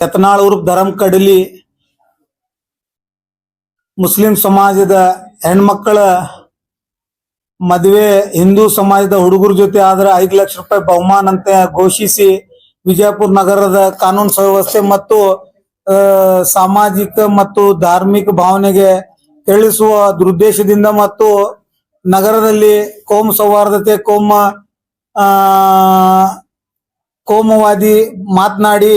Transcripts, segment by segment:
ಯತ್ನಾಳ್ ಉರ್ಫ್ ಧರಂ ಕಡಲಿ ಮುಸ್ಲಿಂ ಸಮಾಜದ ಹೆಣ್ಮಕ್ಕಳ ಮದುವೆ ಹಿಂದೂ ಸಮಾಜದ ಹುಡುಗರ ಜೊತೆ ಆದ್ರೆ ಐದು ಲಕ್ಷ ರೂಪಾಯಿ ಬಹುಮಾನ ಅಂತ ಘೋಷಿಸಿ ವಿಜಯಪುರ ನಗರದ ಕಾನೂನು ಸುವ್ಯವಸ್ಥೆ ಮತ್ತು ಸಾಮಾಜಿಕ ಮತ್ತು ಧಾರ್ಮಿಕ ಭಾವನೆಗೆ ತಿಳಿಸುವ ದುರುದ್ದೇಶದಿಂದ ಮತ್ತು ನಗರದಲ್ಲಿ ಕೋಮ ಸೌಹಾರ್ದತೆ, ಕೋಮ ಕೋಮವಾದಿ ಮಾತನಾಡಿ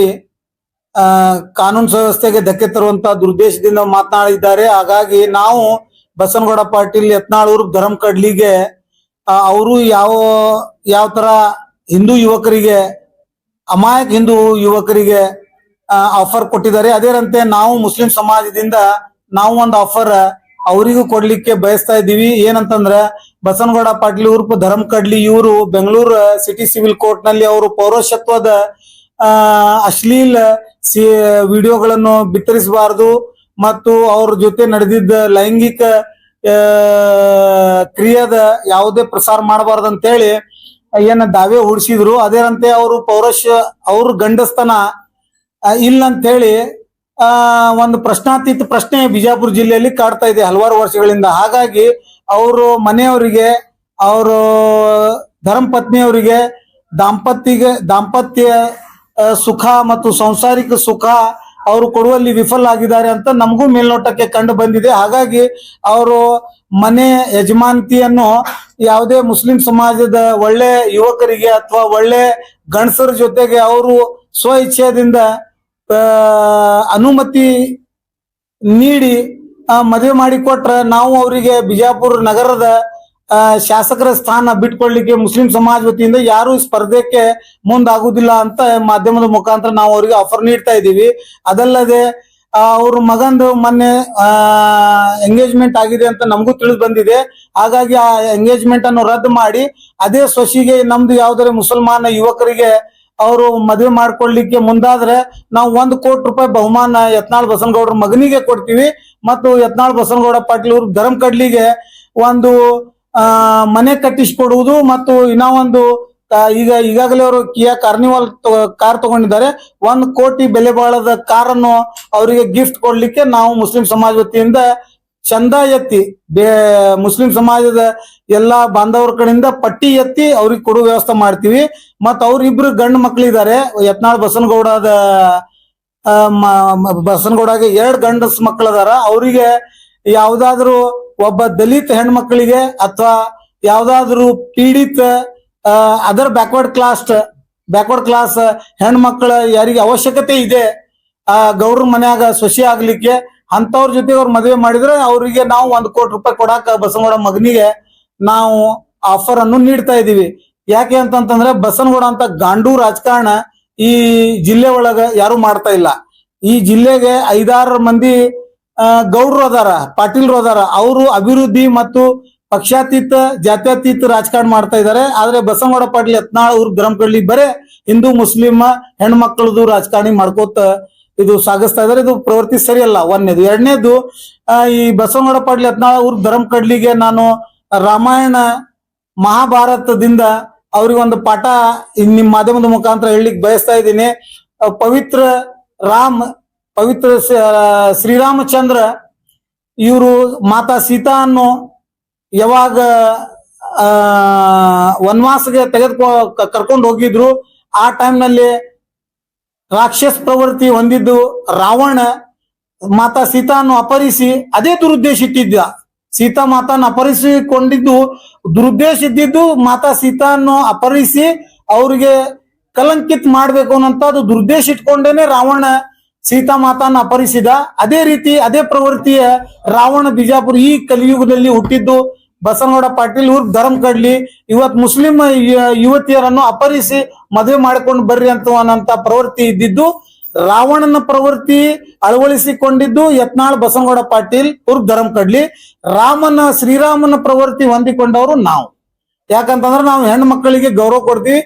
ಕಾನೂನು ಸುವ್ಯವಸ್ಥೆಗೆ ಧಕ್ಕೆ ತರುವಂತ ದುರುದ್ದೇಶದಿಂದ ಮಾತನಾಡಿದ್ದಾರೆ. ಹಾಗಾಗಿ ನಾವು ಬಸನಗೌಡ ಪಾಟೀಲ್ ಯತ್ನಾಳೂರು ಧರಮ್ ಕಡ್ಲಿಗೆ ಅವರು ಯಾವ ಯಾವ ತರ ಹಿಂದೂ ಯುವಕರಿಗೆ, ಅಮಾಯಕ ಹಿಂದೂ ಯುವಕರಿಗೆ ಆಫರ್ ಕೊಟ್ಟಿದ್ದಾರೆ. ಅದೇರಂತೆ ನಾವು ಮುಸ್ಲಿಂ ಸಮಾಜದಿಂದ ನಾವು ಒಂದು ಆಫರ್ ಅವರಿಗೂ ಕೊಡ್ಲಿಕ್ಕೆ ಬಯಸ್ತಾ ಇದ್ದೀವಿ. ಏನಂತಂದ್ರೆ, ಬಸನಗೌಡ ಪಾಟೀಲ್ ಉರ್ಫ್ ಧರಂ ಕಡ್ಲಿ ಇವರು ಬೆಂಗಳೂರು ಸಿಟಿ ಸಿವಿಲ್ ಕೋರ್ಟ್ನಲ್ಲಿ ಅವರು ಪೌರಶತ್ವದ ಆ ಅಶ್ಲೀಲ ವಿಡಿಯೋಗಳನ್ನು ಬಿತ್ತರಿಸಬಾರದು ಮತ್ತು ಅವ್ರ ಜೊತೆ ನಡೆದಿದ್ದ ಲೈಂಗಿಕ ಕ್ರಿಯಾದ ಯಾವುದೇ ಪ್ರಸಾರ ಮಾಡಬಾರ್ದು ಅಂತೇಳಿ ಏನ ದಾವೆ ಹೂಡಿಸಿದ್ರು. ಅದೇನಂತೆ ಅವರು ಪೌರಶ ಅವ್ರ ಗಂಡಸ್ತನ ಇಲ್ಲ ಅಂತೇಳಿ ಆ ಒಂದು ಪ್ರಶ್ನಾತೀತ ಪ್ರಶ್ನೆ ಬಿಜಾಪುರ ಜಿಲ್ಲೆಯಲ್ಲಿ ಕಾಡ್ತಾ ಇದೆ ಹಲವಾರು ವರ್ಷಗಳಿಂದ. ಹಾಗಾಗಿ ಅವರು ಮನೆಯವರಿಗೆ ಅವರು ಧರ್ಮಪತ್ನಿಯವರಿಗೆ ದಾಂಪತ್ಯ ಆ, ಸುಖ ಮತ್ತು ಸಾಂಸಾರಿಕ ಸುಖ ಅವರು ಕೊಡುವಲ್ಲಿ ವಿಫಲ ಆಗಿದ್ದಾರೆ ಅಂತ ನಮಗೂ ಮೇಲ್ನೋಟಕ್ಕೆ ಕಂಡು ಬಂದಿದೆ. ಹಾಗಾಗಿ ಅವರು ಮನೆ ಯಜಮಾನತಿಯನ್ನು ಯಾವುದೇ ಮುಸ್ಲಿಂ ಸಮಾಜದ ಒಳ್ಳೆ ಯುವಕರಿಗೆ ಅಥವಾ ಒಳ್ಳೆ ಗಂಡಸರ ಜೊತೆಗೆ ಅವರು ಸ್ವ ಇಚ್ಛೆಯಿಂದ ಅನುಮತಿ ನೀಡಿ ಮದುವೆ ಮಾಡಿಕೊಟ್ರೆ ನಾವು ಅವರಿಗೆ ಬಿಜಾಪುರ ನಗರದ ಶಾಸಕರ ಸ್ಥಾನ ಬಿಟ್ಕೊಳ್ಳಿಕ್ಕೆ ಮುಸ್ಲಿಂ ಸಮಾಜ ವತಿಯಿಂದ ಯಾರು ಸ್ಪರ್ಧೆಗೆ ಮುಂದಾಗುದಿಲ್ಲ ಅಂತ ಮಾಧ್ಯಮದ ಮುಖಾಂತರ ನಾವು ಅವರಿಗೆ ಆಫರ್ ನೀಡ್ತಾ ಇದ್ದೀವಿ. ಅದಲ್ಲದೆ ಅವ್ರ ಮಗಂದು ಮೊನ್ನೆ ಎಂಗೇಜ್ಮೆಂಟ್ ಆಗಿದೆ ಅಂತ ನಮಗೂ ತಿಳಿದು ಬಂದಿದೆ. ಹಾಗಾಗಿ ಆ ಎಂಗೇಜ್ಮೆಂಟ್ ಅನ್ನು ರದ್ದು ಮಾಡಿ, ಅದೇ ಸೊಸಿಗೆ ನಮ್ದು ಯಾವ್ದಾರೆ ಮುಸಲ್ಮಾನ ಯುವಕರಿಗೆ ಅವರು ಮದುವೆ ಮಾಡ್ಕೊಳ್ಲಿಕ್ಕೆ ಮುಂದಾದ್ರೆ ನಾವು ಒಂದು ಕೋಟಿ ರೂಪಾಯಿ ಬಹುಮಾನ ಯತ್ನಾಳ್ ಬಸನಗೌಡ್ರ ಮಗನಿಗೆ ಕೊಡ್ತೀವಿ. ಮತ್ತು ಯತ್ನಾಳ್ ಬಸನಗೌಡ ಪಾಟೀಲ್ ಅವ್ರ ಧರ್ಮ ಕಡ್ಲಿಗೆ ಒಂದು ಮನೆ ಕಟ್ಟಿಸಿಕೊಡುವುದು ಮತ್ತು ಇನ್ನ ಒಂದು ಈಗ ಈಗಾಗಲೇ ಅವರು ಕಿಯಾ ಕಾರ್ನಿವಾಲ್ ಕಾರ್ ತಗೊಂಡಿದ್ದಾರೆ. ಒಂದ್ ಕೋಟಿ ಬೆಲೆ ಬಾಳದ ಕಾರನ್ನು ಅವರಿಗೆ ಗಿಫ್ಟ್ ಕೊಡ್ಲಿಕ್ಕೆ ನಾವು ಮುಸ್ಲಿಂ ಸಮಾಜ ವತಿಯಿಂದ ಚಂದ ಎತ್ತಿ ಮುಸ್ಲಿಂ ಸಮಾಜದ ಎಲ್ಲಾ ಬಾಂಧವರ ಕಡೆಯಿಂದ ಪಟ್ಟಿ ಎತ್ತಿ ಅವ್ರಿಗೆ ಕೊಡುವ ವ್ಯವಸ್ಥೆ ಮಾಡ್ತೀವಿ. ಮತ್ತ ಅವ್ರಿಬ್ರು ಗಂಡು ಮಕ್ಳಿದ್ದಾರೆ ಯತ್ನಾಳ್ ಬಸನಗೌಡದ ಆ, ಬಸನಗೌಡಗೆ ಎರಡ್ ಗಂಡಸ್ ಮಕ್ಕಳದಾರ ಅವರಿಗೆ ಯಾವ್ದಾದ್ರು ಒಬ್ಬ ದಲಿತ ಹೆಣ್ಮಕ್ಳಿಗೆ ಅಥವಾ ಯಾವ್ದಾದ್ರು ಪೀಡಿತ other backward class backward class ಹೆಣ್ಮಕ್ಳ ಯಾರಿಗೆ ಅವಶ್ಯಕತೆ ಇದೆ, ಆ, ಗೌಡ್ರ ಮನ್ಯಾಗ ಸೊಸಿ ಆಗ್ಲಿಕ್ಕೆ ಅಂತವ್ರ ಜೊತೆ ಅವ್ರ ಮದುವೆ ಮಾಡಿದ್ರೆ ಅವರಿಗೆ ನಾವು ಒಂದ್ ಕೋಟಿ ರೂಪಾಯಿ ಕೊಡಾಕ ಬಸನಗೌಡ ಮಗನಿಗೆ ನಾವು ಆಫರ್ ಅನ್ನು ನೀಡ್ತಾ ಇದೀವಿ ಯಾಕೆ ಅಂತಂತಂದ್ರೆ ಬಸನಗೌಡ ಅಂತ ಗಾಂಡು ರಾಜಕಾರಣ ಈ ಜಿಲ್ಲೆ ಒಳಗ ಯಾರು ಮಾಡ್ತಾ ಇಲ್ಲ. ಈ ಜಿಲ್ಲೆಗೆ ಐದಾರು ಮಂದಿ ಗೌಡ್ರು ಅದಾರ, ಪಾಟೀಲ್ರು ಅದಾರ. ಅವರು ಅಭಿವೃದ್ಧಿ ಮತ್ತು ಪಕ್ಷಾತೀತ, ಜಾತ್ಯತೀತ ರಾಜಕಾರಣ ಮಾಡ್ತಾ ಇದ್ದಾರೆ ಆದ್ರೆ ಬಸವಗೌಡ ಪಾಟೀಲ್ ಯತ್ನಾಳ್ ಅವ್ರ ಗ್ರಾಮಕಳ್ಳಿ ಬರೇ ಹಿಂದೂ ಮುಸ್ಲಿಂ ಹೆಣ್ಮಕ್ಳದು ರಾಜಕಾರಣಿ ಮಾಡ್ಕೋತ ಇದು ಸಾಗಿಸ್ತಾ ಇದಾರೆ. ಇದು ಪ್ರವೃತ್ತಿ ಸರಿಯಲ್ಲ. ಒಂದನೇದು. ಎರಡನೇದು ಈ ಬಸವನಗೌಡ ಪಾಟೀಲ್ ಯತ್ನಾಳ್ ಅವ್ರ ನಾನು ರಾಮಾಯಣ ಮಹಾಭಾರತದಿಂದ ಅವ್ರಿಗೆ ಒಂದು ಪಾಠ ನಿಮ್ಮ ನಿಮ್ ಮಾಧ್ಯಮದ ಮುಖಾಂತರ ಹೇಳಲಿಕ್ಕೆ ಬಯಸ್ತಾ ಇದ್ದೀನಿ. ಪವಿತ್ರ ರಾಮ್ ಪವಿತ್ರ ಶ್ರೀರಾಮಚಂದ್ರ ಇವರು ಮಾತಾ ಸೀತಾ ಅನ್ನೋ ಯಾವಾಗ, ಆ, ವನವಾಸಗೆ ತೆಗೆದುಕೊ ಕರ್ಕೊಂಡು ಹೋಗಿದ್ರು, ಆ ಟೈಮ್ನಲ್ಲಿ ರಾಕ್ಷಸ ಪ್ರವೃತ್ತಿ ಹೊಂದಿದ್ದು ರಾವಣ, ಮಾತಾ ಸೀತಾನ್ನು ಅಪಹರಿಸಿ ಅದೇ ದುರುದ್ದೇಶ ಇಟ್ಟಿದ್ದ. ಸೀತಾ ಮಾತಾನ ಅಪಹರಿಸಿಕೊಂಡಿದ್ದು ದುರುದ್ದೇಶ ಇದ್ದಿದ್ದು ಮಾತಾ ಸೀತಾನ್ನು ಅಪಹರಿಸಿ ಅವ್ರಿಗೆ ಕಲಂಕಿತ್ ಮಾಡ್ಬೇಕು ಅನ್ನೋಂಥದ್ದು ದುರುದ್ದೇಶ ಇಟ್ಕೊಂಡೇನೆ ರಾವಣ ಸೀತಾ ಮಾತಾನ ಅಪಹರಿಸಿದ. ಅದೇ ರೀತಿ, ಅದೇ ಪ್ರವೃತ್ತಿಯ ರಾವಣ ಬಿಜಾಪುರ ಈ ಕಲಿಯುಗದಲ್ಲಿ ಹುಟ್ಟಿದ್ದು. ಬಸವನಗೌಡ ಪಾಟೀಲ್ ಇವ್ರ ಧರ್ಮ ಕಡ್ಲಿ. ಇವತ್ ಮುಸ್ಲಿಂ ಯುವತಿಯರನ್ನು ಅಪಹರಿಸಿ ಮದುವೆ ಮಾಡ್ಕೊಂಡು ಬರ್ರಿ ಅಂತ ಅನ್ನಂತ ಪ್ರವೃತ್ತಿ ಇದ್ದಿದ್ದು. ರಾವಣನ ಪ್ರವೃತ್ತಿ ಅಳವಡಿಸಿಕೊಂಡಿದ್ದು ಯತ್ನಾಳ್ ಬಸವನಗೌಡ ಪಾಟೀಲ್ ಇವ್ರ ಧರ್ಮ ಕಡ್ಲಿ. ರಾಮನ, ಶ್ರೀರಾಮನ ಪ್ರವೃತ್ತಿ ಹೊಂದಿಕೊಂಡವರು ನಾವು. ಯಾಕಂತಂದ್ರೆ ನಾವು ಹೆಣ್ಣು ಮಕ್ಕಳಿಗೆ ಗೌರವ ಕೊಡ್ತೀವಿ.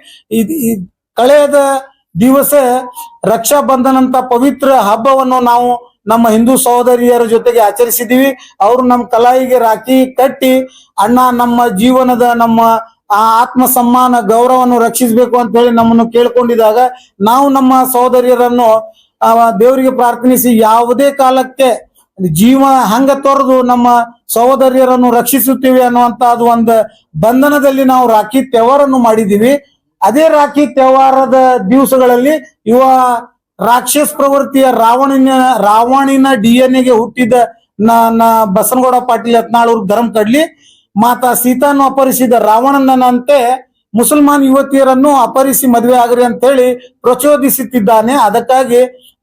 ಕಳೆದ ದಿವಸ ರಕ್ಷಾ ಬಂಧನ ಅಂತ ಪವಿತ್ರ ಹಬ್ಬವನ್ನು ನಾವು ನಮ್ಮ ಹಿಂದೂ ಸಹೋದರಿಯರ ಜೊತೆಗೆ ಆಚರಿಸಿದೀವಿ. ಅವರು ನಮ್ಮ ಕಲಾಯಿಗೆ ರಾಖಿ ಕಟ್ಟಿ ಅಣ್ಣ ನಮ್ಮ ಜೀವನದ ನಮ್ಮ ಆತ್ಮ ಸಮ್ಮಾನ ಗೌರವವನ್ನು ರಕ್ಷಿಸಬೇಕು ಅಂತ ಹೇಳಿ ನಮ್ಮನ್ನು ಕೇಳ್ಕೊಂಡಿದಾಗ ನಾವು ನಮ್ಮ ಸಹೋದರಿಯರನ್ನು ದೇವರಿಗೆ ಪ್ರಾರ್ಥನಿಸಿ ಯಾವುದೇ ಕಾಲಕ್ಕೆ ಜೀವ ಹಂಗ ತೊರೆದು ನಮ್ಮ ಸಹೋದರಿಯರನ್ನು ರಕ್ಷಿಸುತ್ತೀವಿ ಅದು ಒಂದು ಬಂಧನದಲ್ಲಿ ನಾವು ರಾಖಿ ತೆವರನ್ನು ಮಾಡಿದೀವಿ ಅದೇ ರಾಖಿ ತ್ಯವಾರದ ದಿವಸಗಳಲ್ಲಿ ಇವ ರಾಕ್ಷಸ ಪ್ರವೃತ್ತಿಯ ರಾವಣನ, ರಾವಣಿನ ಡಿ ಎನ್ ಎಗೆ ಹುಟ್ಟಿದ ಬಸನಗೌಡ ಪಾಟೀಲ್ ಯತ್ನಾಳೂರ್ ಧರ್ಮ ಕಡ್ಲಿ, ಮಾತಾ ಸೀತಾನು ಅಪಹರಿಸಿದ ರಾವಣನಂತೆ ಮುಸಲ್ಮಾನ್ ಯುವತಿಯರನ್ನು ಅಪಹರಿಸಿ ಮದುವೆ ಆಗ್ರಿ ಅಂತ ಹೇಳಿ ಪ್ರಚೋದಿಸುತ್ತಿದ್ದಾನೆ. ಅದಕ್ಕಾಗಿ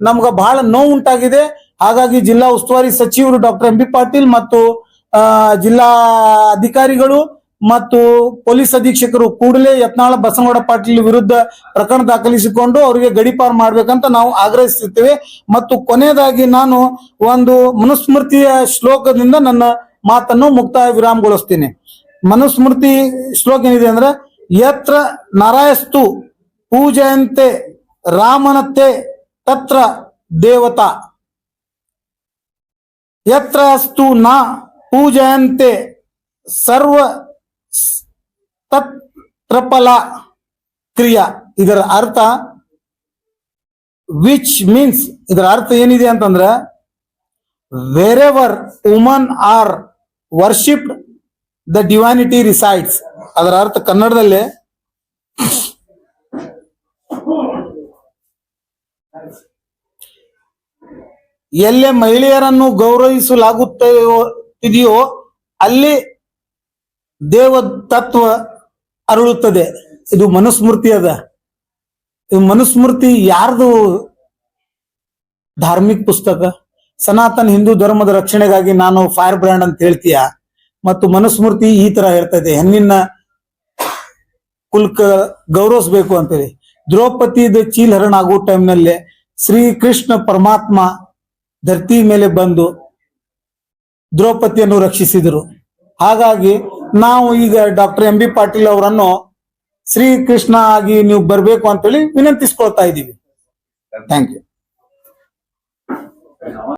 ನಮ್ಗ ಬಹಳ ನೋವು ಉಂಟಾಗಿದೆ. ಹಾಗಾಗಿ ಜಿಲ್ಲಾ ಉಸ್ತುವಾರಿ ಸಚಿವರು ಡಾಕ್ಟರ್ ಎಂ ಬಿ ಪಾಟೀಲ್ ಮತ್ತು ಜಿಲ್ಲಾ ಅಧಿಕಾರಿಗಳು ಮತ್ತು ಪೊಲೀಸ್ ಅಧೀಕ್ಷಕರು ಕೂಡಲೇ ಯತ್ನಾಳ ಬಸನಗೌಡ ಪಾಟೀಲ್ ವಿರುದ್ಧ ಪ್ರಕರಣ ದಾಖಲಿಸಿಕೊಂಡು ಅವರಿಗೆ ಗಡಿಪಾರು ಮಾಡ್ಬೇಕಂತ ನಾವು ಆಗ್ರಹಿಸುತ್ತೇವೆ ಮತ್ತು ಕೊನೆಯದಾಗಿ ನಾನು ಒಂದು ಮನುಸ್ಮೃತಿಯ ಶ್ಲೋಕದಿಂದ ನನ್ನ ಮಾತನ್ನು ಮುಕ್ತಾಯ ವಿರಾಮಗೊಳಿಸ್ತೀನಿ ಮನುಸ್ಮೃತಿ ಶ್ಲೋಕ ಏನಿದೆ ಅಂದ್ರೆ, ಯತ್ರ ನಾರಾಯಸ್ತು ಪೂಜಯಂತೆ ರಾಮನತೆ ತತ್ರ ದೇವತಾ. ಯತ್ರ ಅಸ್ತು ನ ಪೂಜಯಂತೆ ಸರ್ವ ತತ್ ಕ್ರಿಯ. ಇದರ ಅರ್ಥ ವಿಚ್ ಮೀನ್ಸ್ ಇದರ ಅರ್ಥ ಏನಿದೆ ಅಂತಂದ್ರೆ wherever woman are worshipped the divinity resides ಅದರ ಅರ್ಥ ಕನ್ನಡದಲ್ಲಿ, ಎಲ್ಲೇ ಮಹಿಳೆಯರನ್ನು ಗೌರವಿಸಲಾಗುತ್ತೆಯೋ ಇದೆಯೋ ಅಲ್ಲಿ ದೇವ ತತ್ವ ಅರಳುತ್ತದೆ. ಇದು ಮನುಸ್ಮೃತಿ ಅದ. ಇದು ಮನುಸ್ಮೃತಿ ಯಾರ್ದು ಧಾರ್ಮಿಕ ಪುಸ್ತಕ? ಸನಾತನ ಹಿಂದೂ ಧರ್ಮದ ರಕ್ಷಣೆಗಾಗಿ ನಾನು ಫೈರ್ ಬ್ರ್ಯಾಂಡ್ ಅಂತ ಹೇಳ್ತೀಯ? ಮತ್ತು ಮನುಸ್ಮೃತಿ ಈ ತರ ಹೇಳ್ತದೆ. ಹೆಣ್ಣಿನ ಕುಲ್ಕ ಗೌರವಿಸ್ಬೇಕು ಅಂತೇಳಿ. ದ್ರೌಪದಿದ ಚೀಲ್ ಹರಣ ಆಗೋ ಟೈಮ್ನಲ್ಲಿ ಶ್ರೀಕೃಷ್ಣ ಪರಮಾತ್ಮ ಧರ್ತಿ ಮೇಲೆ ಬಂದು ದ್ರೌಪದಿಯನ್ನು ರಕ್ಷಿಸಿದರು. ಹಾಗಾಗಿ ನಾವು ಈಗ ಡಾಕ್ಟರ್ ಎಂ ಬಿ ಪಾಟೀಲ್ ಅವರನ್ನು ಶ್ರೀಕೃಷ್ಣ ಆಗಿ ನೀವು ಬರಬೇಕು ಅಂತೇಳಿ ವಿನಂತಿಸ್ಕೊಳ್ತಾ ಇದ್ದೀವಿ. Thank you